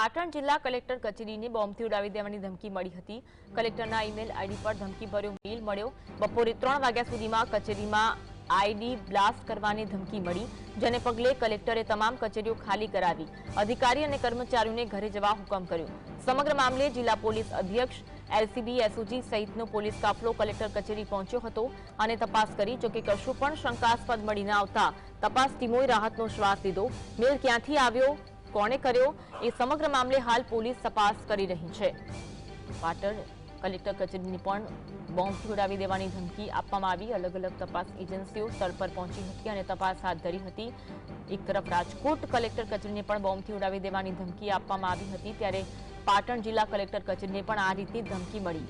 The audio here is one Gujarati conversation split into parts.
પાટણ જિલ્લા કલેક્ટર કચેરીને બોમ્બથી ઉડાવી દેવાની ધમકી મળી હતી. કલેક્ટરના ઈમેલ આઈડી પર ધમકીભર્યો મેલ મળ્યો. બપોરે ત્રણ વાગ્યા સુધીમાં કચેરીમાં આઈડી બ્લાસ્ટ કરવાની ધમકી મળી, જેને પગલે કલેક્ટરે તમામ કચેરીઓ ખાલી કરાવી. અધિકારી અને કર્મચારીઓને ઘરે જવા હુકમ કર્યો. સમગ્ર મામલે જિલ્લા પોલીસ અધ્યક્ષ, એલસીબી, એસઓજી સહિતનો પોલીસ કાફલો કલેક્ટર કચેરી પહોંચ્યો હતો અને તપાસ કરી જોકે કશું પણ શંકાસ્પદ મળી ન આવતા તપાસ ટીમોએ રાહતનો શ્વાસ લીધો. મેલ ક્યાંથી આવ્યો? કોણે કર્યો એ સમગ્ર મામલે હાલ પોલીસ તપાસ કરી રહી છે. પાટણ કલેક્ટર કચેરીની પણ બોમ્બથી ઉડાવી દેવાની ધમકી આપવામાં આવી. અલગ અલગ તપાસ એજન્સીઓ સ્થળ પર પહોંચી હતી અને તપાસ હાથ ધરી હતી. એક તરફ રાજકોટ કલેક્ટર કચેરીને પણ બોમ્બથી ઉડાવી દેવાની ધમકી આપવામાં આવી હતી. ત્યારે પાટણ જિલ્લા કલેક્ટર કચેરીને પણ આ રીતે ધમકી મળી.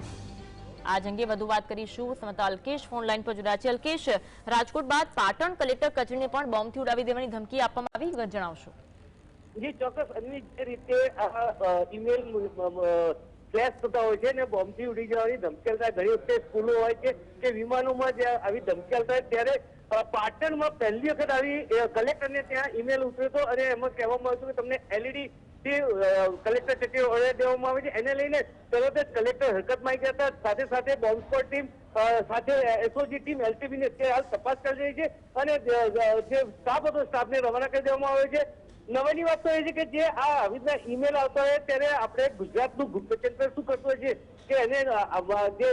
આજ અંગે વધુ વાત કરીશું. સમતા અલ્કેશ ફોન લાઈન પર જોડાયા છે. અલ્કેશ, રાજકોટ બાદ પાટણ કલેક્ટર કચેરીને પણ બોમ્બથી ઉડાવી દેવાની ધમકી આપવામાં આવી. જણાવશો? જી ચોક્કસ અન્ય જે રીતે આ ઈમેલ ફ્લેશ થતા હોય છે ને બોમ્બથી ઉડી જવાની ધમકેલતા ઘણી વખતે સ્કૂલો હોય છે કે વિમાનોમાં જે આવી ધમકેલતા હોય ત્યારે પાટણમાં પહેલી વખત આવી કલેક્ટરને ત્યાં ઈમેલ ઉતર્યો હતો અને એમાં કહેવામાં આવ્યું કે તમને એલઈડી જે કલેક્ટર કચેરી ઓર્ડર દેવામાં આવે છે. એને લઈને તરત જ કલેક્ટર હરકતમાં આવી ગયા હતા. સાથે સાથે બોમ્બ સ્કોડ ટીમ સાથે એસઓજી ટીમ એલટીબીની અત્યારે હાલ તપાસ કરી રહી છે અને જે સ્ટાફ હતો સ્ટાફને રવાના કરી દેવામાં આવ્યો છે. નવાની વાત તો એ છે કે જે આ આવી રીતના ઈમેલ આવતા હોય ત્યારે આપણે ગુજરાતનું ગુપ્તચંત્ર શું કરતું હોય છે કે એને જે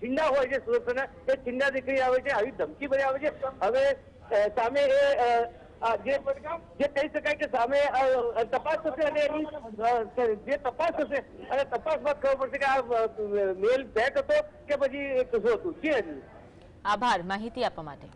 છીંડા હોય છે સુરક્ષાના એ છીંડા દીકરી આવે છે, આવી ધમકી ભરી આવે છે. હવે સામે એ જે કહી શકાય કે સામે તપાસ થશે અને એની જે તપાસ થશે, અને તપાસમાં ખબર પડશે કે આ મેલ બેક હતો કે પછી શું હતું. જી આભાર. માહિતી આપવા માટે.